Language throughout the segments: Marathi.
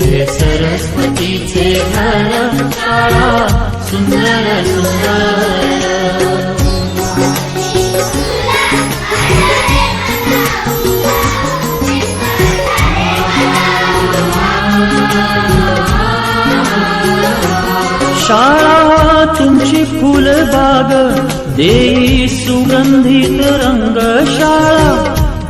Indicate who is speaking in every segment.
Speaker 1: हे सरस्वतीचे घर शाळा सुंदर सुंदर. शाळा तुमची फुलबाग देई सुगंधित रंग शाळा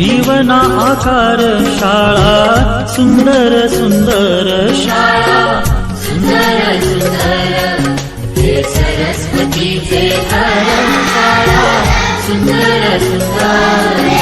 Speaker 1: जीवना आकार शाळा सुंदर सुंदर शाळा. सुंदर सुंदर हे सरस्वतीचे सुंदर सुंदर